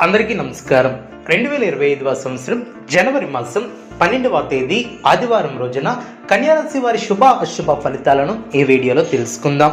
అందరికీ నమస్కారం. రెండు వేల ఇరవై ఐదవ సంవత్సరం జనవరి మాసం పన్నెండవ తేదీ ఆదివారం రోజున కన్యారాశి వారి శుభ అశుభ ఫలితాలను ఈ వీడియోలో తెలుసుకుందాం.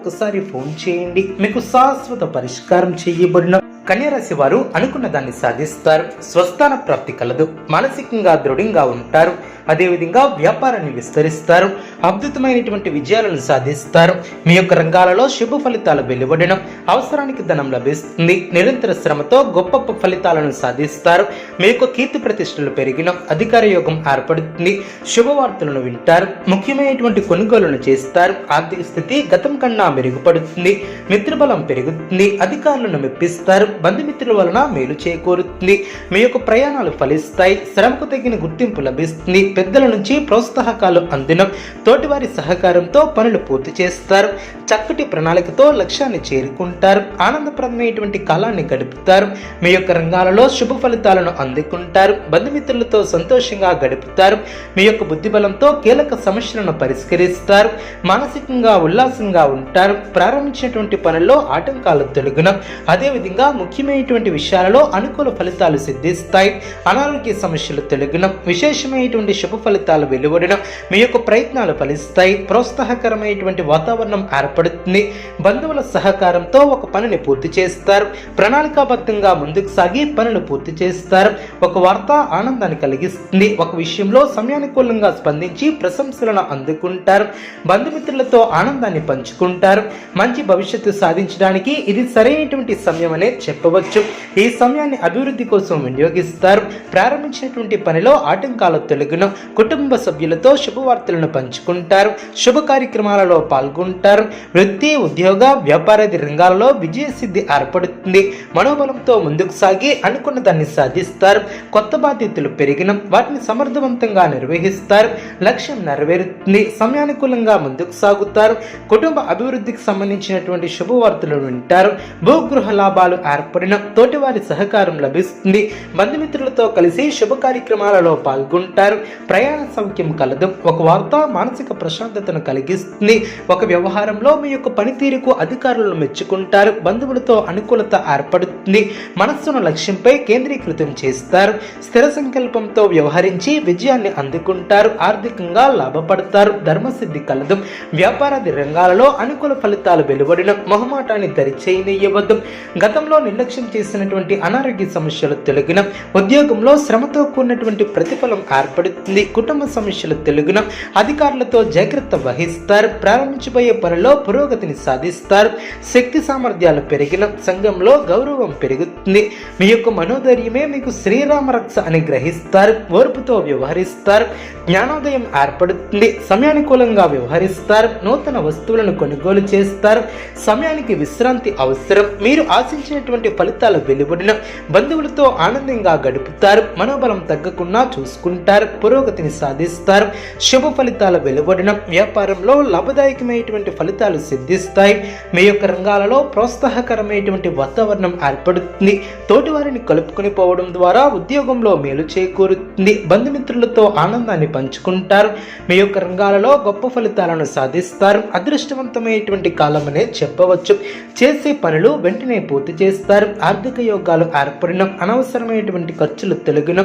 ఒక్కసారి ఫోన్ చేయండి. మీకు శాశ్వత పరిష్కారం చేయబడిన కన్యరాశి వారు అనుకున్న దాన్ని సాధిస్తారు. స్వస్థాన ప్రాప్తి కలదు. మానసికంగా దృఢంగా ఉంటారు. అదేవిధంగా వ్యాపారాన్ని విస్తరిస్తారు అద్భుతమైనటువంటి విజయాలను సాధిస్తారు. మీ యొక్క రంగాలలో శుభ ఫలితాలు వెలువడడం అవసరానికి ధనం లభిస్తుంది. నిరంతర శ్రమతో గొప్ప ఫలితాలను సాధిస్తారు. మీ యొక్క కీర్తి ప్రతిష్టలు పెరిగిన అధికార యోగం ఏర్పడుతుంది. శుభవార్తలను వింటారు. ముఖ్యమైనటువంటి కొనుగోలును చేస్తారు. ఆర్థిక స్థితి గతం కన్నా మెరుగుపడుతుంది. మిత్రబలం పెరుగుతుంది. అధికారులను మెప్పిస్తారు. బంధుమిత్రుల వలన మేలు చేకూరుతుంది. మీ యొక్క ప్రయాణాలు ఫలిస్తాయి. శ్రమకు తగిన గుర్తింపు లభిస్తుంది. పెద్దల నుంచి ప్రోత్సాహకాలు అందిన. తోటివారి సహకారంతో పనులు పూర్తి చేస్తారు. చక్కటి ప్రణాళికతో లక్ష్యాన్ని చేరుకుంటారు. ఆనందప్రదమైనటువంటి కాలాన్ని గడుపుతారు. మీ యొక్క రంగాలలో శుభ ఫలితాలను అందుకుంటారు. బంధుమిత్రులతో సంతోషంగా గడుపుతారు. మీ యొక్క బుద్ధిబలంతో కీలక సమస్యలను పరిష్కరిస్తారు. మానసికంగా ఉల్లాసంగా ఉంటారు. ప్రారంభించినటువంటి పనుల్లో ఆటంకాలు తొలగిన. అదేవిధంగా ముఖ్యమైనటువంటి విషయాలలో అనుకూల ఫలితాలు సిద్ధిస్తాయి. అనారోగ్య సమస్యలు తొలగిన. విశేషమైనటువంటి శుభ ఫలితాలు వెలువడిన. మీ యొక్క ప్రయత్నాలు ఫలిస్తాయి. ప్రోత్సాహకరమైనటువంటి వాతావరణం ఏర్పడుతుంది. బంధువుల సహకారంతో ఒక పనిని పూర్తి చేస్తారు. ప్రణాళికాబద్ధంగా ముందుకు సాగి పనులు పూర్తి చేస్తారు. ఒక వార్త ఆనందాన్ని కలిగిస్తుంది. ఒక విషయంలో సమయానుకూలంగా స్పందించి ప్రశంసలను అందుకుంటారు. బంధుమిత్రులతో ఆనందాన్ని పంచుకుంటారు. మంచి భవిష్యత్తు సాధించడానికి ఇది సరైనటువంటి సమయం అనే చెప్పవచ్చు. ఈ సమయాన్ని అభివృద్ధి కోసం వినియోగిస్తారు. ప్రారంభించినటువంటి పనిలో ఆటంకాలు తొలగిన. కుటుంబ సభ్యులతో శుభవార్తలను పంచుకుంటారు. శుభ కార్యక్రమాలలో పాల్గొంటారు. వృత్తి ఉద్యోగ వ్యాపారాది రంగాలలో విజయసిద్ధి ఏర్పడుతుంది. మనోబలంతో ముందుకు సాగి అనుకున్న దాన్ని సాధిస్తారు. కొత్త బాధ్యతలు పెరిగిన వాటిని సమర్థవంతంగా నిర్వహిస్తారు. లక్ష్యం నెరవేరుతుంది. సమయానుకూలంగా ముందుకు సాగుతారు. కుటుంబ అభివృద్ధికి సంబంధించినటువంటి శుభవార్తలు వింటారు. భూగృహ లాభాలు ఏర్పడిన తోటివారి సహకారం లభిస్తుంది. బంధుమిత్రులతో కలిసి శుభ కార్యక్రమాలలో పాల్గొంటారు. ప్రయాణ సౌఖ్యం కలదు. ఒక వార్త మానసిక ప్రశాంతతను కలిగిస్తుంది. ఒక వ్యవహారంలో మీ యొక్క పనితీరుకు అధికారులను మెచ్చుకుంటారు. బంధువులతో అనుకూలత ఏర్పడుతుంది. మనస్సును లక్ష్యంపై కేంద్రీకృతం చేస్తారు. స్థిర సంకల్పంతో వ్యవహరించి విజయాన్ని అందుకుంటారు. ఆర్థికంగా లాభపడతారు. ధర్మసిద్ధి కలదు. వ్యాపారాది రంగాలలో అనుకూల ఫలితాలు వెలువడిన మొహమాటాన్ని దరిచేయనియవద్దు గతంలో నిర్లక్ష్యం చేసినటువంటి అనారోగ్య సమస్యలు తొలగిన. ఉద్యోగంలో శ్రమతో కూడినటువంటి ప్రతిఫలం ఏర్పడుతుంది. కుటుంబ సమస్యల తెలుగున అధికారులతో జాగ్రత్త వహిస్తారు. ప్రారంభించబోయే పనిలో పురోగతిని సాధిస్తారు. శక్తి సామర్థ్యాలు పెరిగిన సంఘంలో గౌరవం పెరుగుతుంది. మీ యొక్క మనోధైర్యమే మీకు శ్రీరామ రక్ష అని గ్రహిస్తారు. ఓర్పుతో వ్యవహరిస్తారు. జ్ఞానోదయం ఏర్పడుతుంది. సమయానుకూలంగా వ్యవహరిస్తారు. నూతన వస్తువులను కొనుగోలు చేస్తారు. సమయానికి విశ్రాంతి అవసరం. మీరు ఆశించినటువంటి ఫలితాలు వెలువడిన బంధువులతో ఆనందంగా గడుపుతారు. మనోబలం తగ్గకుండా చూసుకుంటారు. పురోగతి పురోగతిని సాధిస్తారు. శుభ ఫలితాలు వెలువడడం వ్యాపారంలో లాభదాయకమైనటువంటి ఫలితాలు సిద్ధిస్తాయి. మీ యొక్క రంగాలలో ప్రోత్సాహకరమైనటువంటి వాతావరణం ఏర్పడుతుంది. తోటివారిని కలుపుకొని పోవడం ద్వారా ఉద్యోగంలో మేలు చేకూరుతుంది. బంధుమిత్రులతో ఆనందాన్ని పంచుకుంటారు. మీ యొక్క రంగాలలో గొప్ప ఫలితాలను సాధిస్తారు. అదృష్టవంతమైనటువంటి కాలం అనే చెప్పవచ్చు. చేసే పనులు వెంటనే పూర్తి చేస్తారు. ఆర్థిక యోగాలు ఏర్పడిన అనవసరమైనటువంటి ఖర్చులు తొలగిన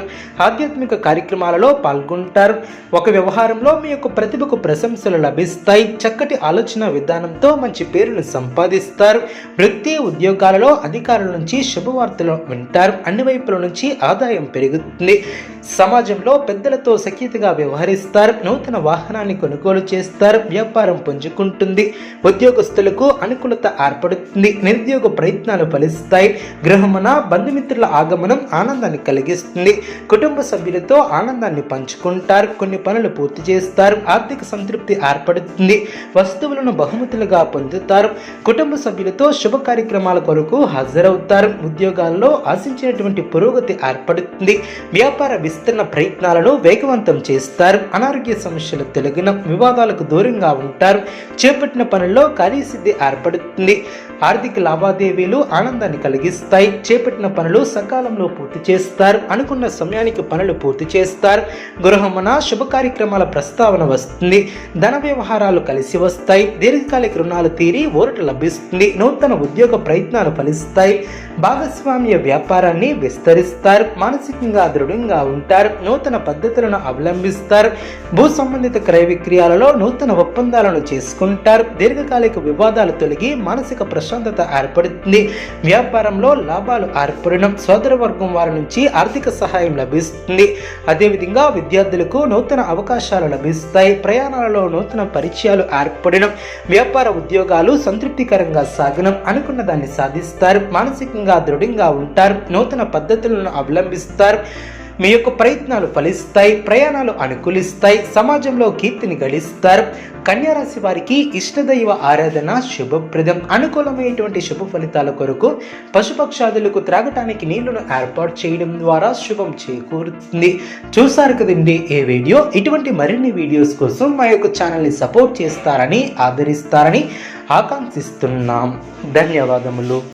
ఆధ్యాత్మిక కార్యక్రమాలలో పాల్గొంటారు ఒక వ్యవహారంలో మీ యొక్క ప్రతిభకు ప్రశంసలు లభిస్తాయి. చక్కటి ఆలోచన విధానంతో మంచి పేరును సంపాదిస్తారు. వృత్తి ఉద్యోగాలలో అధికారుల నుంచి శుభవార్తలు వింటారు. అన్ని వైపుల నుంచి ఆదాయం పెరుగుతుంది. సమాజంలో పెద్దలతో సఖ్యతగా వ్యవహరిస్తారు. నూతన వాహనాన్ని కొనుగోలు చేస్తారు. వ్యాపారం పుంజుకుంటుంది. ఉద్యోగస్తులకు అనుకూలత ఏర్పడుతుంది. నిరుద్యోగ ప్రయత్నాలు ఫలిస్తాయి. గృహమున బంధుమిత్రుల ఆగమనం ఆనందాన్ని కలిగిస్తుంది. కుటుంబ సభ్యులతో ఆనందాన్ని పంచు తెచ్చుకుంటారు కొన్ని పనులు పూర్తి చేస్తారు ఆర్థిక సంతృప్తి ఏర్పడుతుంది వస్తువులను బహుమతులుగా పొందుతారు కుటుంబ సభ్యులతో శుభ కార్యక్రమాల కొరకు హాజరవుతారు ఉద్యోగాల్లో ఆశించినటువంటి పురోగతి ఏర్పడుతుంది వ్యాపార విస్తరణ ప్రయత్నాలను వేగవంతం చేస్తారు అనారోగ్య సమస్యలు తొలగిన వివాదాలకు దూరంగా ఉంటారు చేపట్టిన పనుల్లో కార్యసిద్ధి ఏర్పడుతుంది ఆర్థిక లావాదేవీలు ఆనందాన్ని కలిగిస్తాయి చేపట్టిన పనులు సకాలంలో పూర్తి చేస్తారు అనుకున్న సమయానికి పనులు పూర్తి చేస్తారు గృహమున శుభ కార్యక్రమాల ప్రస్తావన వస్తుంది. ధన వ్యవహారాలు కలిసి వస్తాయి. దీర్ఘకాలిక రుణాలు తీరి ఊరట లభిస్తుంది. నూతన ఉద్యోగ ప్రయత్నాలు ఫలిస్తాయి. భాగస్వామ్య వ్యాపారాన్ని విస్తరిస్తారు. మానసికంగా దృఢంగా ఉంటారు. నూతన పద్ధతులను అవలంబిస్తారు. భూ సంబంధిత క్రయ విక్రయాలలో నూతన ఒప్పందాలను చేసుకుంటారు. దీర్ఘకాలిక వివాదాలు తొలగి మానసిక ప్రశాంతత ఏర్పడుతుంది. వ్యాపారంలో లాభాలు ఏర్పడడం సోదర వర్గం వారి నుంచి ఆర్థిక సహాయం లభిస్తుంది. అదేవిధంగా విద్యార్థులకు నూతన అవకాశాలు లభిస్తాయి. ప్రయాణాలలో నూతన పరిచయాలు ఏర్పడడం వ్యాపార ఉద్యోగాలు సంతృప్తికరంగా సాగడం అనుకున్న దాన్ని సాధిస్తారు. మానసికంగా దృఢంగా ఉంటారు. నూతన పద్ధతులను అవలంబిస్తారు. మీ యొక్క ప్రయత్నాలు ఫలిస్తాయి ప్రయాణాలు అనుకూలిస్తాయి సమాజంలో కీర్తిని గడిస్తారు. కన్యారాశి వారికి ఇష్టదైవ ఆరాధన శుభప్రదం. అనుకూలమైనటువంటి శుభ ఫలితాల కొరకు పశుపక్షాదులకు త్రాగటానికి నీళ్ళను ఏర్పాటు చేయడం ద్వారా శుభం చేకూరుతుంది. చూసారు కదండి ఏ వీడియో? ఇటువంటి మరిన్ని వీడియోస్ కోసం మా యొక్క ఛానల్ని సపోర్ట్ చేస్తారని ఆదరిస్తారని ఆకాంక్షిస్తున్నాం. ధన్యవాదములు.